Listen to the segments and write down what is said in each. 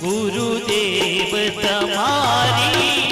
ગુરુદેવ તમારી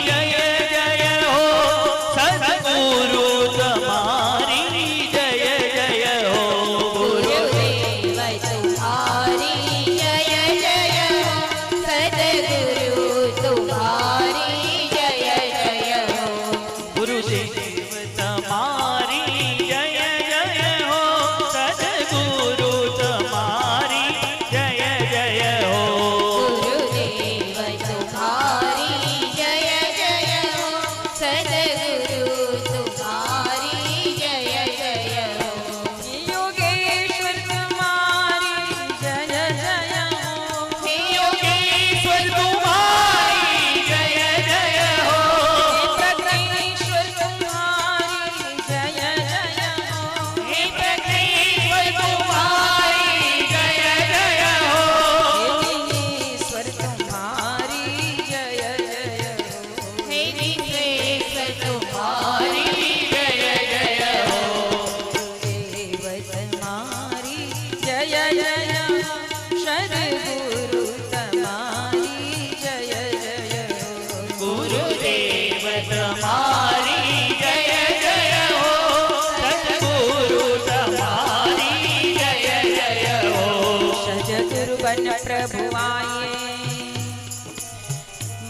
જીવન પ્રભુવાયે.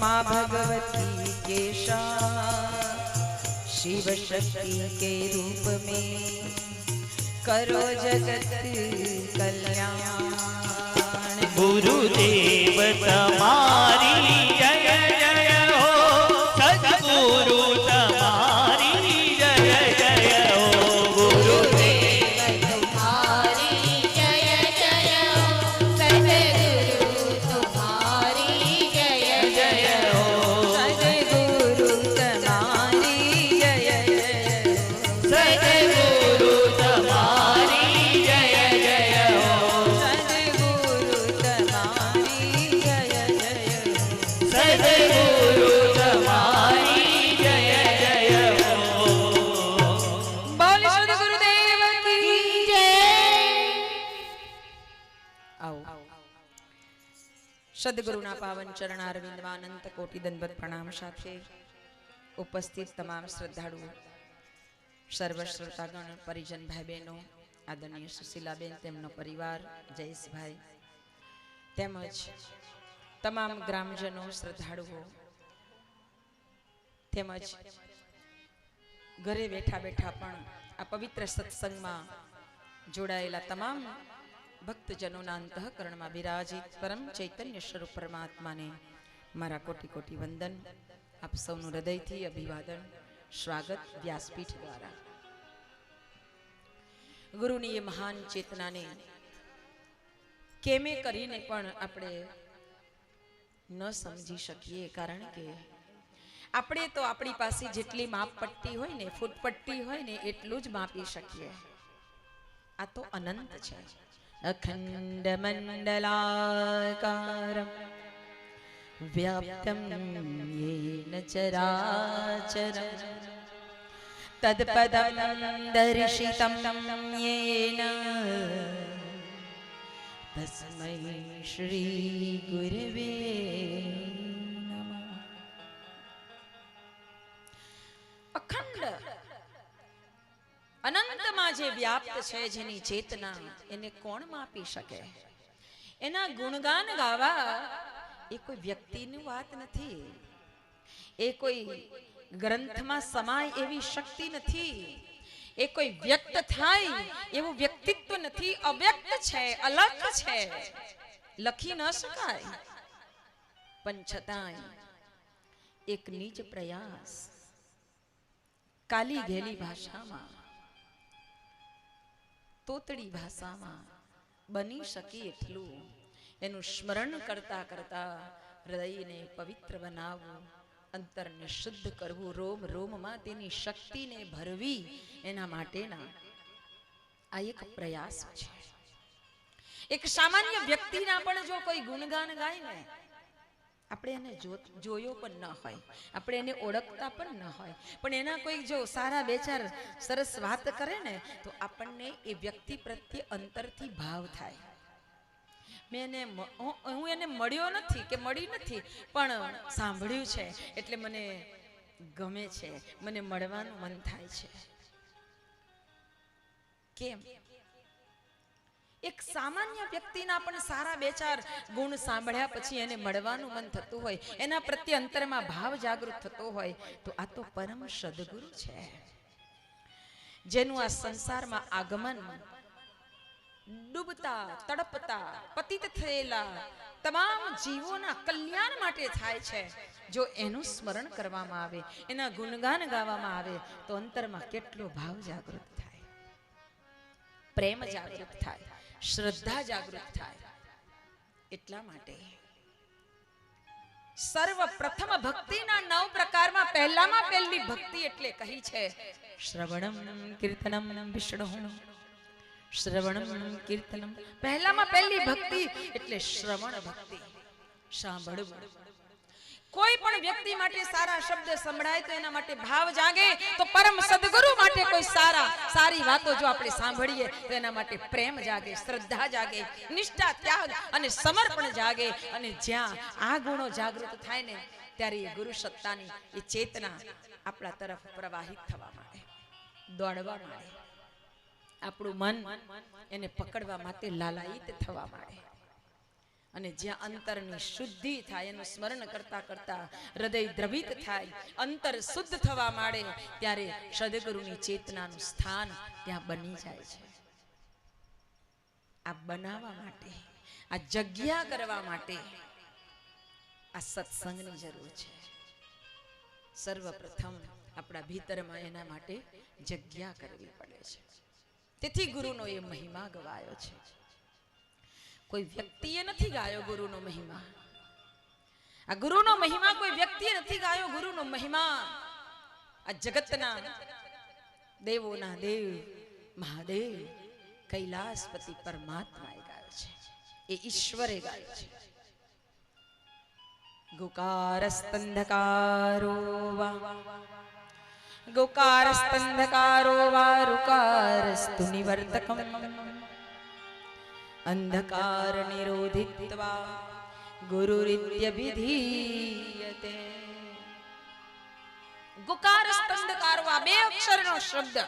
મા ભગવતી કેશા, શિવ શક્તિ કે રૂપ મે કરો જગત કલ્યાણ. ગુરુદેવ તમારી સદગુરુના પાવન ચરણારવિંદમાં અનંત કોટી દંડવત પ્રણામ સાથે ઉપસ્થિત તમામ શ્રદ્ધાળુઓ સર્વ શ્રોતાગણ પરિજન ભાઈ બહેનો આદરણીય સુશીલાબેન, તેમનો પરિવાર, જયેશભાઈ, તેમજ તમામ ગ્રામજનો, શ્રદ્ધાળુઓ, તેમજ ઘરે બેઠા બેઠા પણ આ પવિત્ર સત્સંગમાં જોડાયેલા તમામ ભક્તજનોના અંતઃકરણમાં બિરાજિત પરમ ચૈતન્ય સ્વરૂપ પરમાત્માને મારા કોટી કોટી વંદન. આપ સૌનું હૃદયથી અભિવાદન. સ્વાગત વ્યાસપીઠ દ્વારા. ગુરુની એ મહાન ચેતનાને કેમે કરીને પણ આપણે ન સમજી શકીએ, કારણ કે આપણે તો આપણી પાસે જેટલી માપ પટ્ટી હોય ને, ફૂટપટ્ટી હોય ને, એટલું જ માપી શકીએ. આ તો અનંત છે. અખંડ મંડલાકારમ વ્યાપ્તમ યેન ચરાચરમ તદપદમ દર્શિતમ યેન તસ્મૈ અનંતમાં જે વ્યાપ્ત છે જેની ચેતના એને કોણ માપી શકે? એના ગુણગાન ગાવા એ કોઈ વ્યક્તિની વાત નથી. એ કોઈ ગ્રંથમાં સમાય એવી શક્તિ નથી. એ કોઈ વ્યક્ત થાય એવું વ્યક્તિત્વ નથી. અવ્યક્ત છે, અલગ છે. લખી ન શકાય. પણ છતાંય એક નીચ પ્રયાસ કાલી ઘેલી ભાષામાં તોતડી ભાષામાં બની શકે એટલું. એનું સ્મરણ કરતા કરતા હૃદયને પવિત્ર બનાવવું, અંતરને શુદ્ધ કરવું, રોમ રોમમાં તેની શક્તિને ભરવી એના માટેના આ એક પ્રયાસ છે. એક સામાન્ય વ્યક્તિના પણ જો કોઈ ગુણગાન ગાય ને આપણે એને જોયો પણ ન હોય. આપણે એને ઓળખતા પણ ન હોય. પણ એના કોઈ જો સારા બે ચાર સરસ વાત કરે ને, તો આપણને એ વ્યક્તિ પ્રત્યે અંતરથી ભાવ થાય. મેં એને હું એને મળ્યો નથી કે મળી નથી, પણ સાંભળ્યું છે. એટલે મને ગમે છે. મને મળવાનું મન થાય છે. કેમ? એક સામાન્ય વ્યક્તિના પણ સારા બે ચાર ગુણ સાંભળ્યા પછી એને મળવાનું મન થતું હોય, એના પ્રત્યે અંતરમાં ભાવ જાગૃત થતો હોય, તો આ તો પરમ સદગુરુ છે. જેનું આ સંસારમાં આગમન ડૂબતા, તડપતા, પતિત થયેલા તમામ જીવોના કલ્યાણ માટે થાય છે. જો એનું સ્મરણ કરવામાં આવે, એના ગુણગાન ગાવામાં આવે, તો અંતરમાં કેટલો ભાવ જાગૃત થાય. પ્રેમ જાગૃત થાય. શ્રદ્ધા જાગૃત થાય. એટલા માટે. સર્વપ્રથમ ભક્તિના નવ પ્રકારમાં પહેલામાં પહેલી ભક્તિ એટલે કહી છે, શ્રવણમ કીર્તનમ વિષ્ણુ. શ્રવણમ કીર્તનમ. પહેલામાં પહેલી ભક્તિ એટલે શ્રવણ ભક્તિ. સાંભળવું. કોઈ પણ વ્યક્તિ માટે સારા શબ્દ સંભળાય તો એના માટે ભાવ જાગે, તો પરમ સદગુરુ માટે કોઈ સારા, સારી વાતો જો આપણે સાંભળીએ, તો એના માટે પ્રેમ જાગે, શ્રદ્ધા જાગે, નિષ્ઠા, ત્યાગ અને સમર્પણ જાગે. અને જ્યાં આ ગુણો જાગૃત થાય ને, ત્યારે એ ગુરુ સત્તાની, એ ચેતના આપણા તરફ પ્રવાહિત થવા માંડે, દોડવા માંડે. આપણું મન એને પકડવા માટે લાલાયિત થવા માંડે. અને જ્યાં અંતરની શુદ્ધિ થાય એનું સ્મરણ કરતા કરતા હૃદય દ્રવિત થાય, અંતર શુદ્ધ થવા માંડે, ત્યારે સદગુરુની ચેતનાનું સ્થાન ત્યાં બની જાય છે. આ બનાવવા માટે, આ જગ્યા કરવા માટે આ સત્સંગની જરૂર છે. સર્વપ્રથમ આપણા ભીતરમાં એના માટે જગ્યા કરવી પડે છે. તેથી ગુરુનો એ મહિમા ગવાયો છે. કોઈ વ્યક્તિએ નથી ગાયો ગુરુનો મહિમા. આ ગુરુનો મહિમા કોઈ વ્યક્તિએ નથી ગાયો ગુરુનો મહિમા. આ જગતના દેવોના દેવ, મહાદેવ, કૈલાસપતિ પરમાત્માએ ગાયો છે. એ ઈશ્વરે ગાયો છે. ગુકારસ્તંધકારો વા. ગુકારસ્તંધકારો વા રુકારસ્તુ નિવર્તકમ અંધકાર નિરોધિત્વા ગુરુરિત્યભિધીયતે ગુકાર સ્તંધકાર આ બે અક્ષરનો શબ્દ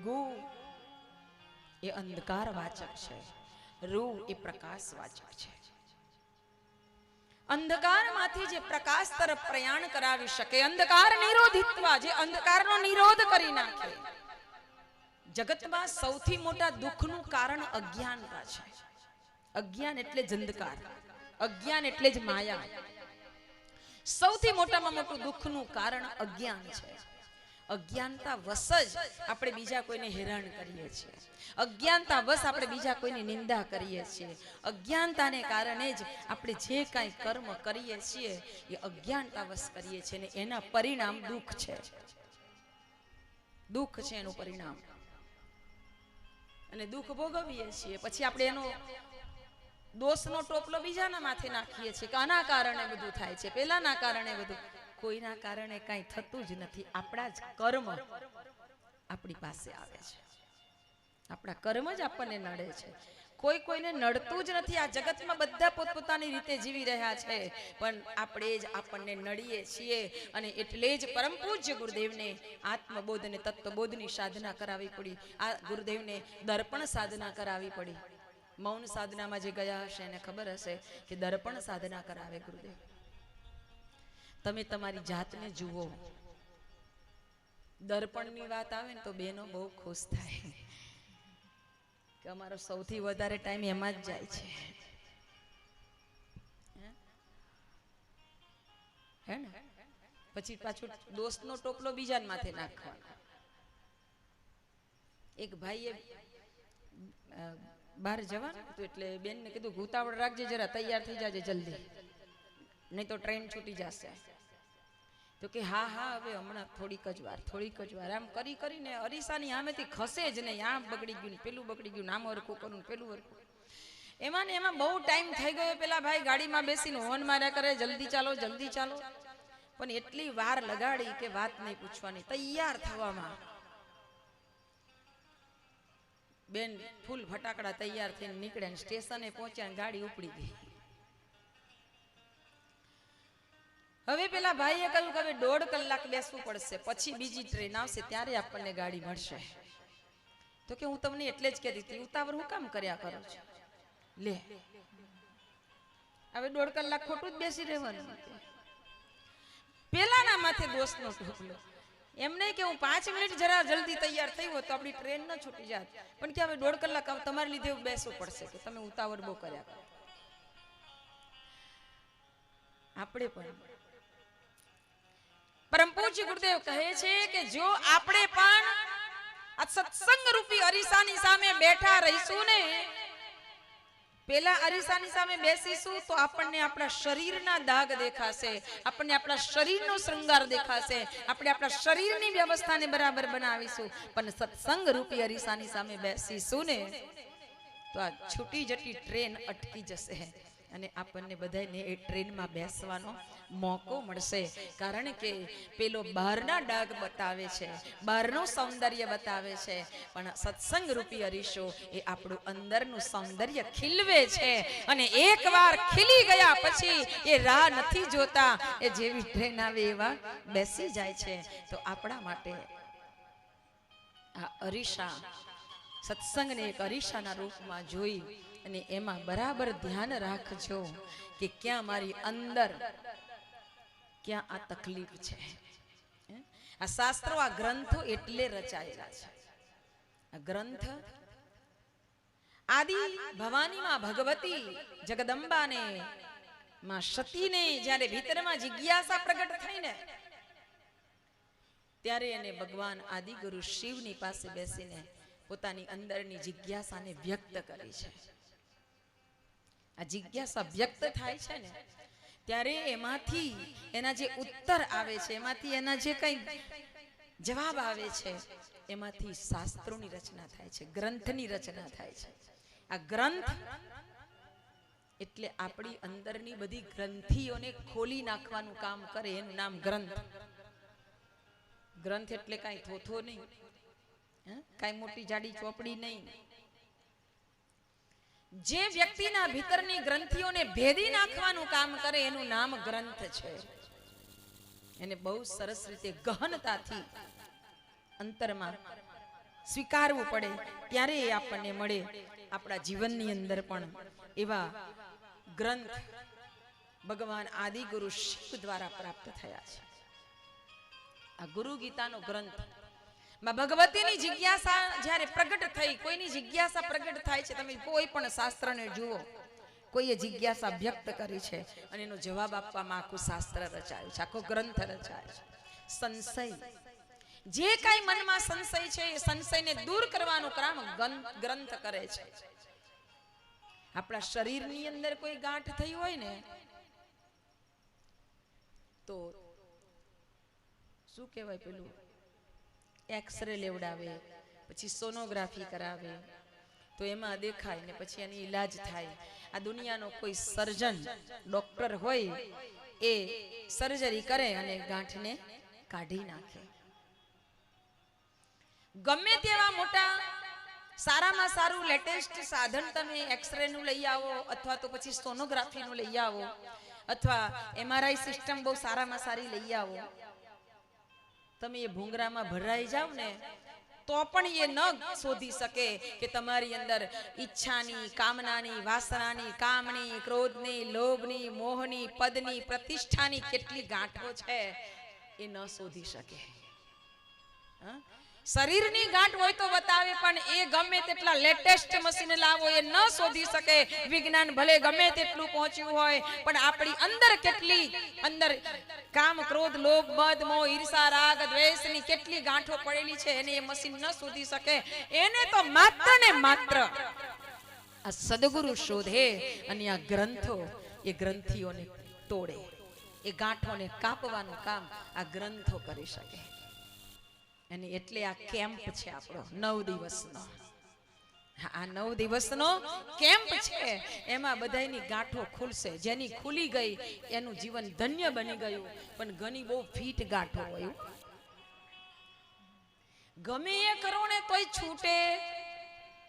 ગુ એ અંધકાર વાચક છે રૂ એ પ્રકાશ વાચક છે અંધકારમાંથી જે પ્રકાશ તરફ પ્રયાણ કરાવી શકે અંધકાર નિરોધિત્વા જે અંધકારનો નિરોધ કરી નાખે જગતમાં સૌથી મોટા દુઃખનું કારણ અજ્ઞાનતા છે? અજ્ઞાન એટલે જ અંધકાર, અજ્ઞાન એટલે જ માયા. સૌથી મોટામાં મોટું દુઃખનું કારણ અજ્ઞાન છે. અજ્ઞાનતા વશ જ આપણે બીજા કોઈને હેરાન કરીએ છીએ. અજ્ઞાનતા વશ આપણે બીજા કોઈની નિંદા કરીએ છીએ. અજ્ઞાનતાને કારણે જ આપણે જે કાંઈ કર્મ કરીએ છીએ, એ અજ્ઞાનતા વશ કરીએ છીએ ને એના પરિણામ દુઃખ છે. દુઃખ છે એનું પરિણામ. અને દુઃખ ભોગવીએ છીએ. પછી આપણે એનો દોષનો ટોપલો બીજાના માથે નાખીએ છીએ કે આના કારણે બધું થાય છે, પેલાના કારણે બધું. કોઈના કારણે કાંઈ થતું જ નથી. આપણા જ કર્મ આપણી પાસે આવે છે. આપણા કર્મ જ આપણને નડે છે. કોઈ કોઈને નડતું જ નથી. આ જગતમાં બધા પોતપોતાની રીતે જીવી રહ્યા છે. પણ આપણે જ આપણને નડીએ છીએ અને એટલે જ પરમ પૂજ્ય ગુરુદેવને આત્મબોધ અને તત્વબોધની સાધના કરાવી પડી. આ ગુરુદેવને દર્પણ સાધના કરાવી પડી. મૌન સાધનામાં જે ગયા હશે એને ખબર હશે કે દર્પણ સાધના કરાવે ગુરુદેવ. તમે તમારી જાતને જુઓ. દર્પણની વાત આવે ને તો બેનો બહુ ખુશ થાય. કે અમારો સૌથી વધારે ટાઈમ એમાં જ જાય છે. હે? ને? પછી પાછું દોસ્તનો ટોપલો બીજાને માથે નાખવાનો. એક ભાઈએ બહાર જવાનું હતું એટલે બેનને કીધું, ઉતાવળ રાખજે જરા, તૈયાર થઈ જાજે જલ્દી. નહીં તો ટ્રેન છૂટી જશે. તો કે, હા હા, હવે હમણાં થોડીક જ વાર, થોડીક જ વાર. આમ કરી કરીને અરીસાની સામેથી ખસે જ નહીં. આમ બગડી ગયું ને પેલું બગડી ગયું આમ હરખું કરું પેલું હરખું. એમાં ને એમાં બહુ ટાઈમ થઈ ગયો પેલા ભાઈ ગાડીમાં બેસીને હોર્ન માર્યા કરે, જલ્દી ચાલો જલ્દી ચાલો. પણ એટલી વાર લગાડી કે વાત નહીં પૂછવાની. તૈયાર થવામાં. બેન, ફૂલ ફટાકડા તૈયાર થઈને નીકળ્યા સ્ટેશને પહોંચ્યા ગાડી ઉપડી ગઈ. ભાઈએ કહ્યું કે હવે દોઢ કલાક બેસવું પડશે, પછી બીજી ટ્રેન આવશે, ત્યારે આપણને ગાડી મળશે. તો કે હું તમને એટલે જ કહેતી હતી, ઉતાવળ હું કામ કર્યા કરો છું? લે. હવે દોઢ કલાક ખોટું જ બેસી રહેવાનું. પેલાના માથે દોસ્તનો ઢોકલો. નહીં કે હું પાંચ મિનિટ જરા જલ્દી તૈયાર થઈ હોત તો આપણી ટ્રેન ન છૂટી જાત. પણ કે હવે દોઢ કલાક તમારી લીધે બેસવું પડશે કે તમે ઉતાવળ બહુ કર્યા કરો. આપણે પણ પરમ પૂજ્ય ગુરુદેવ કહે છે કે જો આપણે પણ આ સત્સંગ રૂપી અરીસાની સામે બેઠા રહીશું ને, પેલા અરીસાની સામે બેસીશું તો આપણને આપણા શરીરના દાગ દેખાશે, આપણને આપણા શરીરનો શૃંગાર દેખાશે, આપણે આપણા શરીરની વ્યવસ્થાને બરાબર બનાવીશું. પણ સત્સંગ રૂપી અરીસાની સામે બેસીશું ને, તો આ છૂટી જતી ટ્રેન અટકી જશે. અને આપણને બધાને એ ટ્રેનમાં બેસવાનો મોકો મળશે. કારણ કે પેલો બહારના ડાઘ બતાવે છે, બહારનું સૌંદર્ય બતાવે છે, પણ સત્સંગ રૂપી અરીશો એ આપણું અંદરનું સૌંદર્ય ખીલવે છે અને એકવાર ખીલી ગયા પછી એ રાહ નથી જોતા, એ જેવી ટ્રેન આવે એવા બેસી જાય છે. તો આપણા માટે આ અરીસા સત્સંગને એક અરીસાના રૂપમાં જોઈ અને એમાં બરાબર ધ્યાન રાખજો કે ક્યાં મારી અંદર ક્યાં આ તકલીફ છે. આ શાસ્ત્રો, આ ગ્રંથો એટલે રચાયેલા છે. આ ગ્રંથ આદિ ભવાનીમાં ભગવતી જગદંબાને, માં સતીને જ્યારે ભીતરમાં જિજ્ઞાસા પ્રગટ થઈને ત્યારે એને ભગવાન આદિગુરુ શિવની પાસે બેસીને પોતાની અંદરની જિજ્ઞાસાને વ્યક્ત કરી છે. આ જિજ્ઞાસા વ્યક્ત થાય છે ને. ત્યારે એમાંથી એના જે ઉત્તર આવે છે એમાંથી એના જે કંઈ જવાબ આવે છે એમાંથી શાસ્ત્રોની રચના થાય છે ગ્રંથની રચના થાય છે. આ ગ્રંથ એટલે આપણી અંદરની બધી ગ્રંથિઓને ખોલી નાખવાનું કામ કરે એનું નામ ગ્રંથ. ગ્રંથ એટલે કાંઈ થોથો નહીં. કાંઈ મોટી જાડી ચોપડી નહીં. જે વ્યક્તિના ભીતરની ગ્રંથિઓને ભેદી નાખવાનું કામ કરે, એનું નામ ગ્રંથ છે. એને બહુ સરસ રીતે ગહનતાથી અંતરમાં સ્વીકારવું પડે, ત્યારે એ આપણને મળે. આપણા જીવનની અંદર પણ એવા ગ્રંથ ભગવાન આદિગુરુ શિવ દ્વારા પ્રાપ્ત થયા છે. આ ગુરુ ગીતાનો ગ્રંથ ભગવતીની જિજ્ઞાસા જ્યારે પ્રગટ થઈ, કોઈની જિજ્ઞાસા પ્રગટ થાય છે, તમે કોઈ પણ શાસ્ત્રને જુઓ, કોઈએ જિજ્ઞાસા વ્યક્ત કરી છે અને એનો જવાબ આપવામાં આખું શાસ્ત્ર રચાયું છે, આખો ગ્રંથ રચાય છે. સંશય. જે કાંઈ મનમાં સંશય છે, એ સંશયને દૂર કરવાનું કામ ગ્રંથ કરે છે. આપણા શરીરની અંદર કોઈ ગાંઠ થઈ હોય ને, તો શું કહેવાય પેલું? એક્સરે લેવડાવે, પછી સોનોગ્રાફી કરાવે. તો એમાં દેખાય ને પછી એની ઈલાજ થાય. આ દુનિયાનો કોઈ સર્જન ડોક્ટર હોય, એ સર્જરી કરે અને ગાંઠને કાઢી નાખે. ગમે તેવા મોટા, સારામાં સારું લેટેસ્ટ સાધન તમે એક્સરે નું લઈ આવો, અથવા તો પછી સોનોગ્રાફી નું લઈ આવો, અથવા એમઆરઆઈ સિસ્ટમ બહુ સારામાં સારી લઈ આવો. તમે એ ભૂંગરામાં ભરાઈ જાવ ને, તો પણ એ ન શોધી શકે કે તમારી અંદર ઈચ્છાની, કામનાની, વાસનાની, કામની, ક્રોધની, લોભની, મોહની, પદની પ્રતિષ્ઠાની કેટલી ગાંઠો છે એ ન શોધી શકે હા? શરીરની ગાંઠ હોય તો બતાવે, પણ એ ગમે તેટલા લેટેસ્ટ મશીન લાવો એ ન શોધી શકે. વિજ્ઞાન ભલે ગમે તેટલું પહોંચ્યું હોય, પણ આપણી અંદર કેટલી, અંદર કામ, ક્રોધ, લોભ મદ મોહ, ઈર્ષા, રાગ, દ્વેષની કેટલી ગાંઠો પડેલી છે, એને એ મશીન ન શોધી શકે. એને તો માત્ર ને માત્ર આ સદગુરુ શોધે અને આ ગ્રંથો, એ ગ્રંથિઓને તોડે, એ ગાંઠોને કાપવાનું કામ આ ગ્રંથો કરી શકે. અને એટલે આ કેમ્પ છે આપણો, નવ દિવસનો. આ નવ દિવસનો કેમ્પ છે. એમાં બધાની ગાંઠો ખુલશે. જેની ખુલી ગઈ, એનું જીવન ધન્ય બની ગયું. પણ ઘણી બહુ ફીટ ગાંઠો હોય. ગમે એ કરો ને તોય છૂટે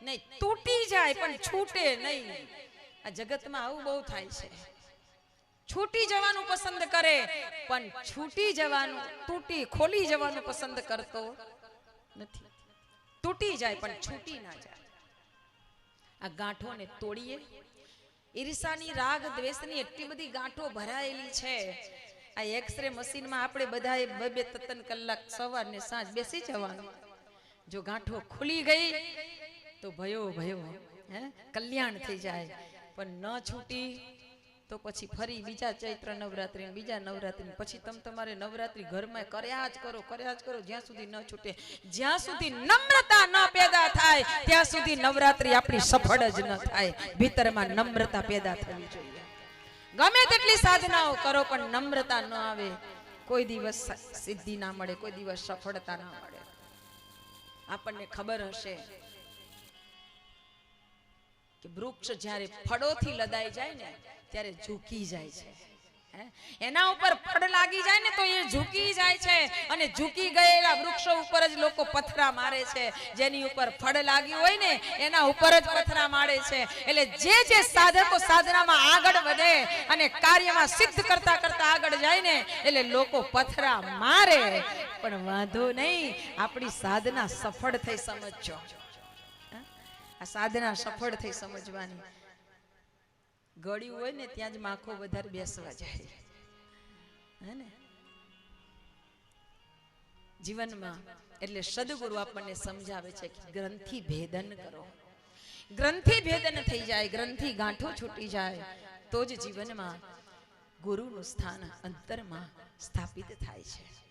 નહીં. તૂટી જાય, પણ છૂટે નહીં. આ જગતમાં આવું બહુ થાય છે. છૂટી જવાનું પસંદ કરે, પણ છૂટી જવાનું, તૂટી ખોલી જવાનું પસંદ કરતો નથી. તૂટી જાય, પણ છૂટી ના જાય. આ ગાંઠોને તોડીએ. ઈર્ષાની રાગ, દ્વેષની એટલી બધી ગાંઠો ભરાયેલી છે. આ એક્સરે મશીનમાં આપણે બધાએ બે બે ત્રણ કલાક સવાર ને સાંજ બેસી જવાનું. જો ગાંઠો ખુલી ગઈ, તો ભયો ભયો, હે? કલ્યાણ થઈ જાય. પણ ન છૂટી તો પછી ફરી બીજા ચૈત્ર નવરાત્રી બીજા નવરાત્રી પછી તમે તમારે નવરાત્રી ઘરમાં કર્યા જ કરો, કર્યા જ કરો. જ્યાં સુધી ન છૂટે, જ્યાં સુધી નમ્રતા ન પેદા થાય, ત્યાં સુધી નવરાત્રી આપણી સફળ જ ન થાય. ભીતરમાં નમ્રતા પેદા થવી જોઈએ. ગમે તેટલી સાધનાઓ કરો, પણ નમ્રતા ન આવે. કોઈ દિવસ સિદ્ધિ ના મળે, કોઈ દિવસ સફળતા ના મળે. આપણને ખબર હશે. કે વૃક્ષ જ્યારે ફળોથી લદાઈ જાય ને, ત્યારે ઝૂકી જાય છે. એના ઉપર ફળ લાગી જાય ને તો એ ઝૂકી જાય છે. અને ઝૂકી ગયેલા વૃક્ષો ઉપર જ લોકો પથરા મારે છે. જેની ઉપર ફળ લાગ્યું હોય ને, એના ઉપર જ પથરા મારે છે. એટલે જે જે સાધકો સાધનામાં આગળ વધે અને કાર્યમાં સિદ્ધ કરતા કરતા આગળ જાય ને, એટલે લોકો પથરા મારે. પણ વાંધો નહીં, આપણી સાધના સફળ થઈ, સમજજો? આ સાધના સફળ થઈ સમજવાની. ગળ્યું હોય ને ત્યાં જ માખો વધારે બેસવા જાય. હે ને? જીવનમાં એટલે સદગુરુ આપણને સમજાવે છે કે ગ્રંથિ ભેદન કરો. ગ્રંથિ ભેદન થઈ જાય, ગ્રંથિ ગાંઠો છૂટી જાય, તો જ જીવનમાં ગુરુનું સ્થાન અંતરમાં સ્થાપિત થાય છે.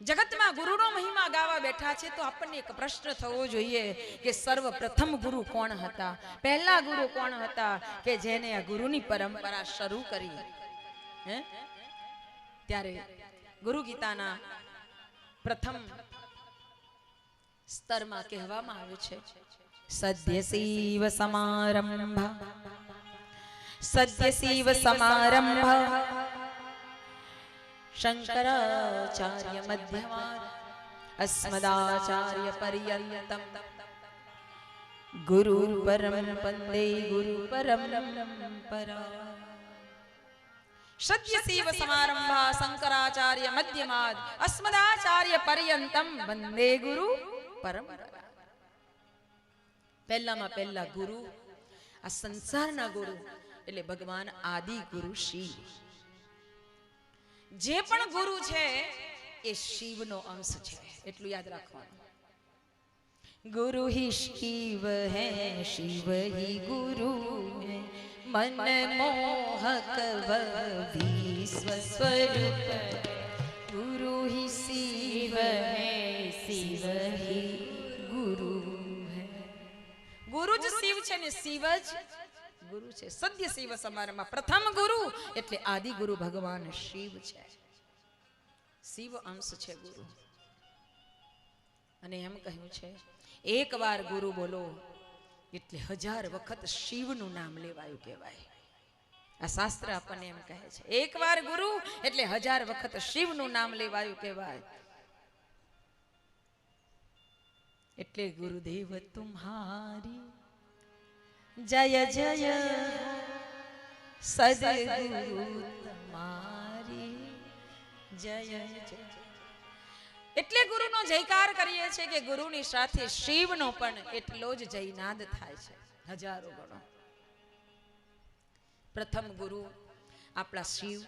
જગતમાં ગુરુનો મહિમા ગાવા બેઠા છે, તો આપણને એક પ્રશ્ન થવો જોઈએ કે સર્વપ્રથમ ગુરુ કોણ હતા? પહેલા ગુરુ કોણ હતા કે જેને આ ગુરુની પરંપરા શરૂ કરી? હે? ત્યારે ગુરુ ગીતાના પ્રથમ સ્તરમાં કહેવામાં આવ્યું છે, સદ્ય શિવ સમારંભ, સદ્ય શિવ સમારંભ શંકરાચાર્ય મધ્યમાન અસ્મદાચાર્ય પર્યંતમ ગુરુ પરમ પંદે ગુરુ પરમ પરા સત્ય સમારંભા શંકરાચાર્ય મધ્યમાદ અસ્મદાચાર્ય પર્યંતમ વંદે ગુરુ પરમ પહેલામાં પહેલા ગુરુ, આ સંસારના ગુરુ, એટલે ભગવાન આદિ ગુરુ શિવ. જે પણ ગુરુ છે, એ શિવનો અંશ છે. એટલું યાદ રાખવાનું. ગુરુ હિ શિવ હે, શિવ હિ ગુરુ હે. મન મોહક વિશ્વ સ્વરૂપ. ગુરુ હિ શિવ હે, શિવ હિ ગુરુ હે. ગુરુ જ શિવ છે ને શિવ જ ગુરુ છે. સદ્ય શિવ સમારમાં પ્રથમ ગુરુ એટલે આદિ ગુરુ ભગવાન શિવ છે. શિવ અંશ છે ગુરુ. અને એમ કહ્યું છે એક વાર ગુરુ બોલો, એટલે હજાર વખત શિવનું નામ લેવાયું કહેવાય. આ શાસ્ત્ર આપણને એમ કહે છે એક વાર ગુરુ, એટલે હજાર વખત શિવનું નામ લેવાયું કહેવાય. એટલે ગુરુદેવ, તુમ્હારી જય જય સદગુરુ તમારી જય જય એટલે ગુરુનો જયકાર કરીએ છીએ કે ગુરુની સાથે શિવનો પણ એટલો જ જયનાદ થાય છે હજારો ગણો. પ્રથમ ગુરુ આપણા શિવ.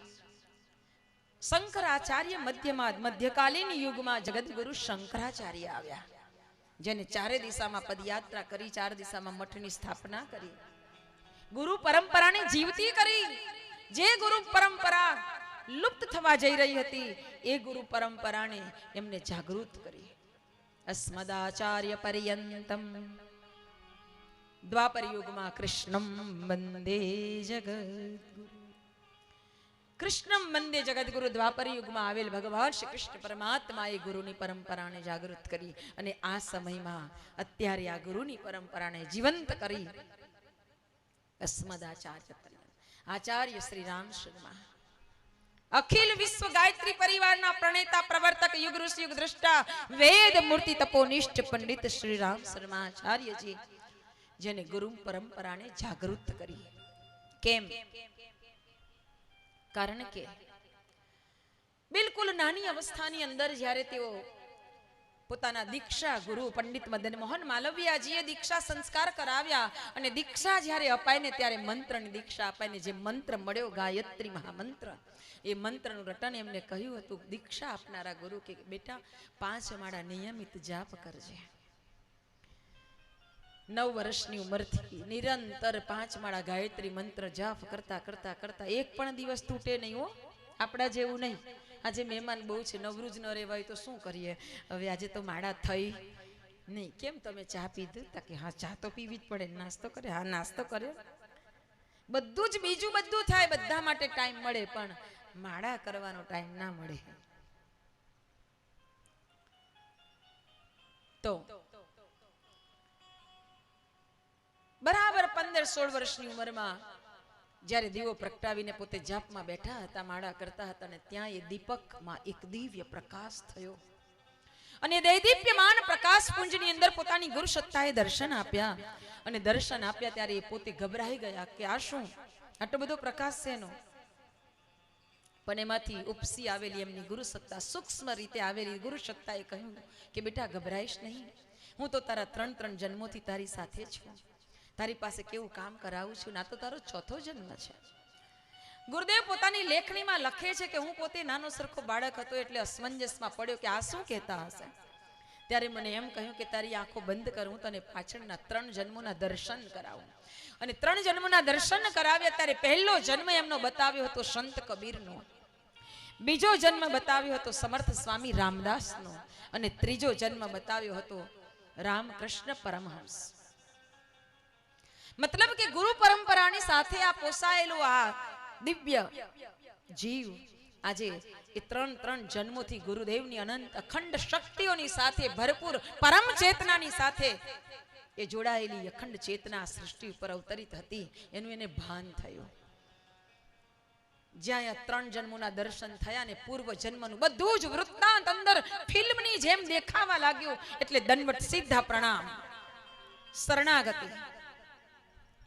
શંકરાચાર્ય મધ્યમાં મધ્યકાલીન યુગમાં જગતગુરુ શંકરાચાર્ય આવ્યા. જેને ચારે દિશામાં પદયાત્રા કરી, ચાર દિશામાં મઠની સ્થાપના કરી. ગુરુ પરંપરાને જીવતી કરી. જે ગુરુ પરંપરા લુપ્ત થવા જઈ રહી હતી, એ ગુરુ પરંપરાને એમને જાગૃત કરી. અસ્મદાચાર્ય પર્યંતમ દ્વાપર યુગમાં કૃષ્ણમ વંદે જગત કૃષ્ણમ મંદે જગદગુરુ દ્વાપર યુગમાં આવેલ ભગવાન શ્રી કૃષ્ણ પરમાત્માએ ગુરુની પરંપરાને જાગૃત કરી અને આ સમયમાં અત્યારે આ ગુરુની પરંપરાને જીવંત કરી. અસ્મદાચાર્ય આચાર્ય શ્રી રામ શર્મા. અખિલ વિશ્વ ગાયત્રી પરિવારના પ્રણેતા પ્રવર્તક યુગ ઋષિ યુગ દ્રષ્ટા વેદ મૂર્તિ તપોનિષ્ઠ પંડિત શ્રી રામ શર્મા આચાર્યજી જેને ગુરુ પરંપરાને જાગૃત કરી. કેમ? કારણ કે બિલકુલ નાની અવસ્થાની અંદર જ્યારે તેઓ પોતાના દીક્ષા ગુરુ પંડિત મદન મોહન માલવિયાજીએ દીક્ષા સંસ્કાર કરાવ્યા અને દીક્ષા જ્યારે અપાયને ત્યારે મંત્રની દીક્ષા અપાઈને જે મંત્ર મળ્યો, ગાયત્રી મહામંત્ર, એ મંત્રનું રટન એમને કહ્યું હતું, દીક્ષા આપનારા ગુરુ કે બેટા પાંચ માળા નિયમિત જાપ કરજે. નવ વર્ષની ઉંમરથી નિરંતર પાંચ માળા ગાયત્રી મંત્ર જાપ કરતા કરતા કરતા એક પણ દિવસ તૂટે નહીં હો. આપણા જેવું નહીં. આજે મહેમાન બહુ છે નવરું જ ન રહેવાય તો શું કરીએ? હવે આજે તો માળા થઈ નહીં. કેમ તમે ચા પીધું તા કે હા, ચા તો પીવી જ પડે. નાસ્તો કરે? હા, નાસ્તો કરે બધું જ બીજું બધું થાય. બધા માટે ટાઈમ મળે પણ માળા કરવાનો ટાઈમ ના મળે. તો બરાબર પંદર, સોળ વર્ષની ઉંમરમાં જ્યારે દીવો પ્રગટાવીને પોતે જાપમાં બેઠા હતા, માળા કરતા હતા અને ત્યાં એ દીપકમાં એક દિવ્ય પ્રકાશ થયો. અને દૈદીપ્યમાન પ્રકાશ પુંજની અંદર પોતાની ગુરુ સત્તાએ દર્શન આપ્યા. અને દર્શન આપ્યા ત્યારે એ પોતે ગભરાઈ ગયા કે, આ શું? આટલો બધો પ્રકાશ છે એનો પણ એમાંથી ઉપસી આવેલી એમની ગુરુ સત્તા સૂક્ષ્મ રીતે આવેલી ગુરુ સત્તાએ કહ્યું કે, બેટા, ગભરાઈશ નહીં. હું તો તારા ત્રણ ત્રણ જન્મોથી તારી સાથે છું. તારી પાસે કેવું કામ કરાવું છું? ના તો તારો ચોથો જન્મ છે. ગુરુદેવ પોતાની લેખણીમાં લખે છે કે હું પોતે નાનો સરખો બાળક હતો એટલે અસમંજસમાં પડ્યો કે આ શું કહેતા હશે? ત્યારે મને એમ કહ્યું કે તારી આંખો બંધ કર, હું તને પાછળના ત્રણ જન્મોના દર્શન કરાવું. અને ત્રણ જન્મોના દર્શન કરાવ્યા ત્યારે પહેલો જન્મ એમનો બતાવ્યો હતો સંત કબીરનો. બીજો જન્મ બતાવ્યો હતો સમર્થ સ્વામી રામદાસનો. અને ત્રીજો જન્મ બતાવ્યો હતો રામકૃષ્ણ પરમહંસ. મતલબ કે ગુરુ પરંપરાની સાથે આ પોસાયેલું આ દિવ્ય જીવ આજે એ ત્રણ ત્રણ જન્મોથી ગુરુદેવની અનંત અખંડ શક્તિઓની સાથે ભરપૂર પરમ ચેતનાની સાથે એ જોડાયેલી અખંડ ચેતના સૃષ્ટિ ઉપર અવતરિત હતી. એનું એને ભાન થયું. જ્યાં અહીંયા ત્રણ જન્મોના દર્શન થયા ને પૂર્વ જન્મનું બધું જ વૃત્તાંત અંદર ફિલ્મની જેમ દેખાવા લાગ્યું. એટલે દંડવટ સીધા પ્રણામ. શરણાગતિ.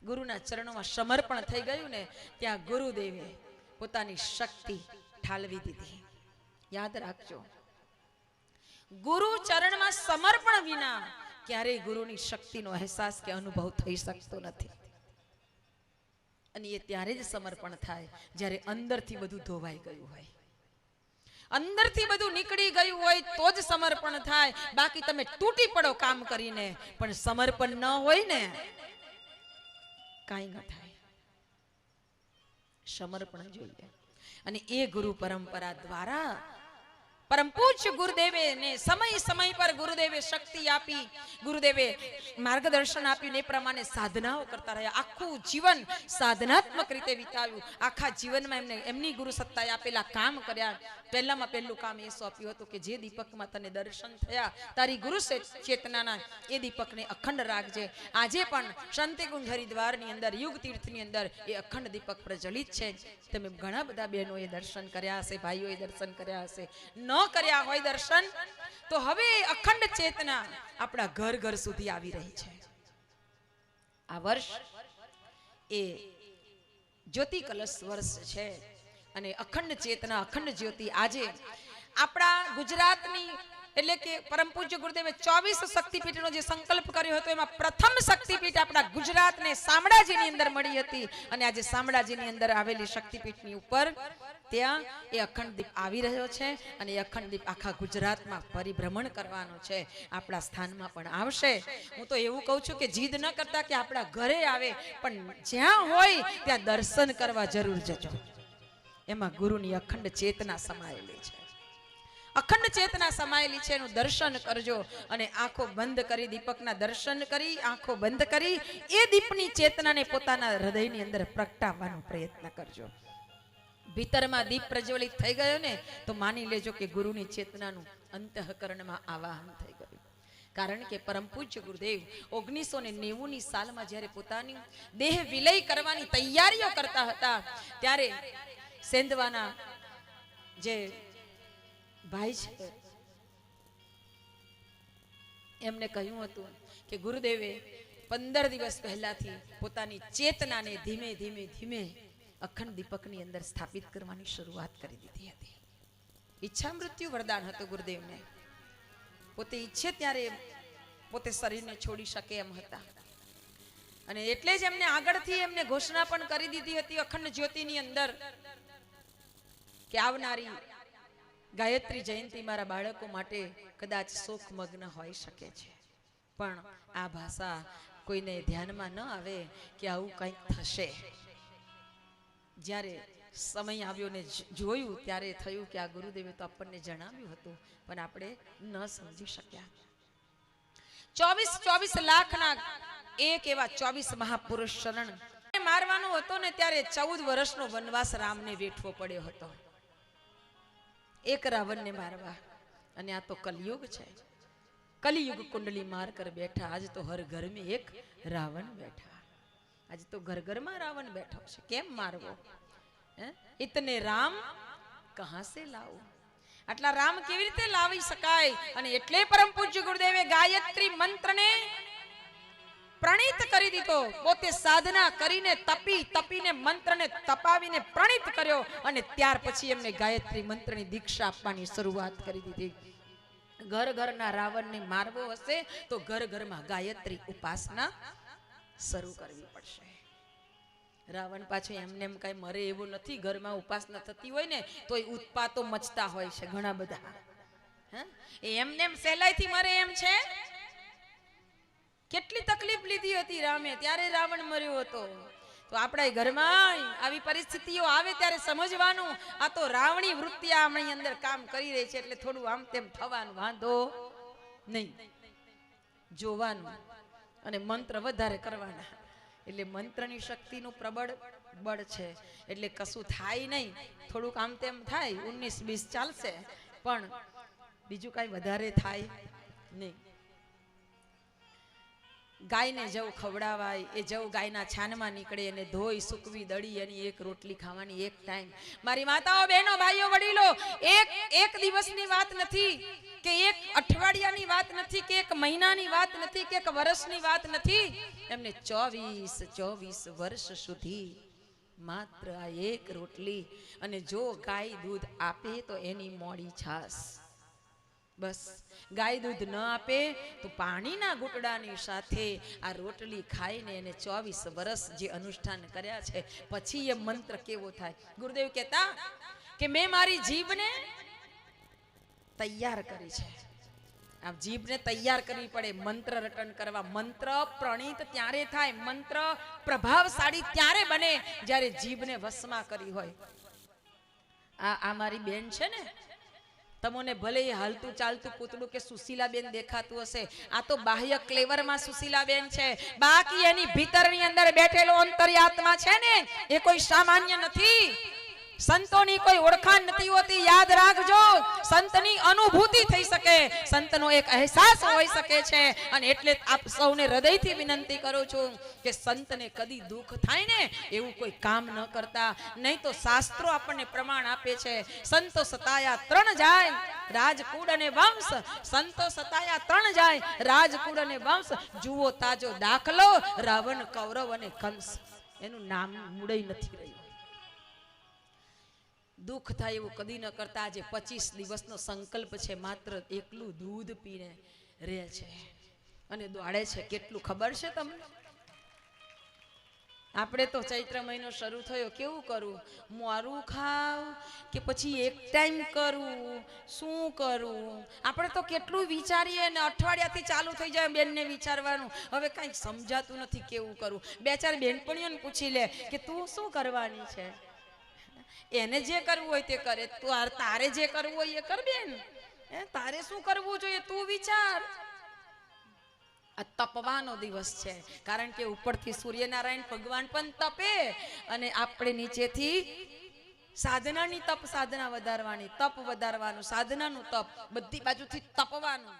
ગુરુના ચરણોમાં સમર્પણ થઈ ગયું ને, ત્યાં ગુરુદેવે પોતાની શક્તિ ઠાલવી દીધી. યાદ રાખજો. ગુરુ ચરણમાં સમર્પણ વિના ક્યારેય ગુરુની શક્તિનો અહેસાસ કે અનુભવ થઈ શકતો નથી. અને એ ત્યારે જ સમર્પણ થાય, જ્યારે અંદરથી બધું ધોવાઈ ગયું હોય. અંદરથી બધું નીકળી ગયું હોય તો જ સમર્પણ થાય. બાકી તમે તૂટી પડો કામ કરીને, પણ સમર્પણ ન હોય ને કાંઈ ન થાય. સમર્પણ જોઈએ. અને એ ગુરુ પરંપરા દ્વારા પરમ પૂજ્ય ગુરુદેવે ને સમય સમય પર ગુરુદેવે શક્તિ આપી, ગુરુદેવે માર્ગદર્શન આપ્યું ને પ્રમાણે સાધનાઓ કરતા રહ્યા. આખું જીવન સાધનાત્મક રીતે વિતાવ્યું. આખા જીવનમાં એમને, એમની ગુરુ સત્તાએ આપેલા કામ કર્યા. પહેલામાં પહેલું કામ એ સોંપ્યું હતું કે જે દીપકમાં તને દર્શન થયા, તારી ગુરુ ચેતનાના એ દીપકને અખંડ રાખજે. આજે પણ શાંતિકુંજ હરિદ્વારની અંદર, યુગ તીર્થની અંદર એ અખંડ દીપક પ્રજ્વલિત છે. તમે ઘણા બધા બહેનોએ દર્શન કર્યા હશે, ભાઈઓએ દર્શન કર્યા હશે. ન કર્યા હોય દર્શન, તો હવે અખંડ ચેતના આપણા ઘર ઘર સુધી આવી રહી છે. આ વર્ષ એ જ્યોતિ કલશ વર્ષ છે અને અખંડ ચેતના, અખંડ જ્યોતિ આજે આપણા ગુજરાતની એટલે કે પરમ પૂજ્ય ગુરુદેવે ચોવીસ શક્તિપીઠનો જે સંકલ્પ કર્યો હતો, એમાં પ્રથમ શક્તિપીઠ આપણા ગુજરાતને શામળાજીની અંદર મળી હતી. અને આજે શામળાજીની અંદર આવેલી શક્તિપીઠની ઉપર ત્યાં એ અખંડ દીપ આવી રહ્યો છે અને એ અખંડ દીપ આખા ગુજરાતમાં પરિભ્રમણ કરવાનો છે. આપણા સ્થાનમાં પણ આવશે. હું તો એવું કહું છું કે જીદ ન કરતા કે આપણા ઘરે આવે, પણ જ્યાં હોય ત્યાં દર્શન કરવા જરૂર જજો. એમાં ગુરુની અખંડ ચેતના સમાયેલી છે. અખંડ ચેતના સમાયેલી છે, એનું દર્શન કરજો. અને આંખો બંધ કરી, દીપકના દર્શન કરી, આંખો બંધ કરી, એ દીપની ચેતનાને પોતાના હૃદયની અંદર પ્રગટાવવાનો પ્રયત્ન કરજો. ભીતરમાં દીપ પ્રજ્વલિત થઈ ગયો ને, તો માની લેજો કે ગુરુની ચેતનાનું અંતઃકરણમાં આવાહન થઈ ગયું. કારણ કે પરમ પૂજ્ય ગુરુદેવ ઓગણીસો ને નેવું ની સાલમાં જ્યારે પોતાની દેહ વિલય કરવાની તૈયારીઓ કરતા હતા, ત્યારે સેંધવાના જે ભાઈ છે. એમને કહ્યું હતું કે ગુરુદેવે, પંદર દિવસ પહેલાથી પોતાની ચેતનાને ધીમે ધીમે ધીમે અખંડ દીપકની અંદર સ્થાપિત કરવાની શરૂઆત કરી દીધી હતી. ઈચ્છા મૃત્યુ વરદાન હતું ગુરુદેવને. પોતે ઈચ્છે ત્યારે પોતે શરીરને છોડી શકે એમ હતા. અને એટલે જ એમને આગળથી એમને ઘોષણા પણ કરી દીધી હતી અખંડ જ્યોતિની અંદર કે આવનારી ગાયત્રી જયંતિ મારા બાળકો માટે કદાચ શોકમગ્ન હોઈ શકે છે. પણ આ ભાષા કોઈને ધ્યાનમાં ન આવે કે આવું કંઈક થશે. જ્યારે સમય આવ્યો ને જોયું, ત્યારે થયું કે આ ગુરુદેવે તો આપણને જણાવ્યું હતું, પણ આપણે ન સમજી શક્યા. ચોવીસ ચોવીસ લાખના એક એવા ચોવીસ મહાપુરુષ શરણ મારવાનો હતો ને ત્યારે ચૌદ વર્ષનો વનવાસ રામને વેઠવો પડ્યો હતો. એક રાવણને મારવા. અને આ તો કલયુગ છે. કલિયુગ કુંડલી માર કર બેઠા. આજ તો હર ઘર મેં એક રાવણ બેઠા. આજ તો ઘર ઘરમાં રાવણ બેઠો છે. કેમ મારવો? ઇતને રામ કહા સે લાવું? આટલા રામ કેવી રીતે લાવી શકાય? અને એટલે પરમ પૂજ્ય ગુરુદેવે ગાયત્રી મંત્રને પ્રણીત કરી દીધો. પોતે સાધના કરીને તપી, તપીને મંત્રને તપાવીને પ્રણીત કર્યો અને ત્યાર પછી એમને ગાયત્રી મંત્રની દીક્ષા આપવાની શરૂઆત કરી દીધી. ઘર ઘરના રાવણને મારવો હશે તો ઘર ઘરમાં ગાયત્રી ઉપાસના શરૂ કરવી પડશે. રાવણ પાછું એમને એમ કઈ મરે એવું નથી, ઘરમાં ઉપાસના થતી હોય ને તોય ઉત્પાતો મચતા હોય છે ઘણા બધા. હે? એ એમને એમ સહેલાઈથી મરે એમ છે? કેટલી તકલીફ લીધી હતી રામે? ત્યારે રાવણ મર્યો હતો. તો આપણા ઘરમાં આવી પરિસ્થિતિઓ આવે ત્યારે સમજવાનું, આ તો રાવણી વૃત્તિ આપણી અંદર કામ કરી રહી છે એટલે થોડું આમ તેમ થવાનું, વાંધો નહીં. જોવાનું અને મંત્ર વધારે કરવાના. એટલે મંત્રની શક્તિનું પ્રબળ બળ છે. એટલે કશું થાય નહીં. થોડુંક આમ તેમ થાય, ઉન્નીસ વીસ ચાલશે. પણ બીજું કાંઈ વધારે થાય નહીં. ગાયને જવ ખવડાવાય, એ જવ ગાયના છાનમાં નીકળે અને ધોઈ, સૂકવી, દળી એની એક રોટલી ખાવાની એક ટાઈમ મારી માતાઓ, બહેનો, ભાઈઓ, વડીલો, એક એક દિવસની વાત નથી કે એક અઠવાડિયાની વાત નથી કે એક મહિનાની વાત નથી કે એક વર્ષની વાત નથી. એમને ચોવીસ ચોવીસ વર્ષ સુધી માત્ર આ એક રોટલી. અને જો ગાય દૂધ આપે તો એની મોડી છાસ બસ. ગાય દૂધ ન આપે તો પાણીના ઘૂંટડાની સાથે આ રોટલી ખાઈને એને ચોવીસ વર્ષ જે અનુષ્ઠાન કર્યા છે, પછી એ મંત્ર કેવો થાય? ગુરુદેવ કહેતા કે મેં મારી જીભને તૈયાર કરી છે. આ જીભને તૈયાર કરવી પડે, મંત્ર રટન કરવા. મંત્ર પ્રણીત ત્યારે થાય, મંત્ર પ્રભાવશાળી ત્યારે બને જ્યારે જીભને વશમાં કરી હોય. આ આ મારી બેન છે ને? તમને ભલે એ હાલતું ચાલતું પૂતળું કે સુશીલાબેન દેખાતું હશે, આ તો બાહ્ય ક્લેવરમાં સુશીલાબેન છે. બાકી એની ભીતરની અંદર બેઠેલો અંતર્યાત્મા છે ને, એ કોઈ સામાન્ય નથી. સંતોની કોઈ ઓળખાણ નથી હોતી, યાદ રાખજો. સંતની અનુભૂતિ થઈ શકે, સંતનો એક અહેસાસ હોઈ શકે છે. અને એટલે આપ સૌને હૃદયથી વિનંતી કરું છું કે સંતને કદી દુઃખ થાય ને એવું કોઈ કામ ન કરતા. નહીં તો શાસ્ત્રો આપણને પ્રમાણ આપે છે. સંતો સતાયા ત્રણ જાય, રાજકુળ અને વંશ. સંતો સતાયા ત્રણ જાય, રાજકુળ અને વંશ. જુઓ તાજો દાખલો, રાવણ, કૌરવ અને કંસ. એનું નામ મૂળઈ નથી રહ્યું. દુઃખ થાય એવું કદી ન કરતા. આજે પચીસ દિવસનો સંકલ્પ છે, માત્ર એકલું દૂધ પીને રહે છે. અને દોડે છે, કેટલું ખબર છે તમને? આપણે તો ચૈત્ર મહિનો શરૂ થયો, કેવું કરવું મોરું ખાવ કે પછી એક ટાઈમ કરવું શું કરવું આપણે તો કેટલું વિચારીએ ને અઠવાડિયાથી ચાલુ થઈ જાય બેનને વિચારવાનું. હવે કાંઈક સમજાતું નથી કેવું કરવું બે ચાર બેનપણીઓને પૂછી લે કે તું શું કરવાની છે? એને જે કરવું હોય તે કરે. તારે જે કરવું હોય એ કર બેન. તારે શું કરવું જોઈએ તું વિચાર. આ તપવાનો દિવસ છે. કારણ કે ઉપરથી સૂર્યનારાયણ ભગવાન પણ તપે અને આપણે નીચેથી સાધનાની તપ સાધના વધારવાની, તપ વધારવાનું, સાધનાનું તપ, બધી બાજુથી તપવાનું.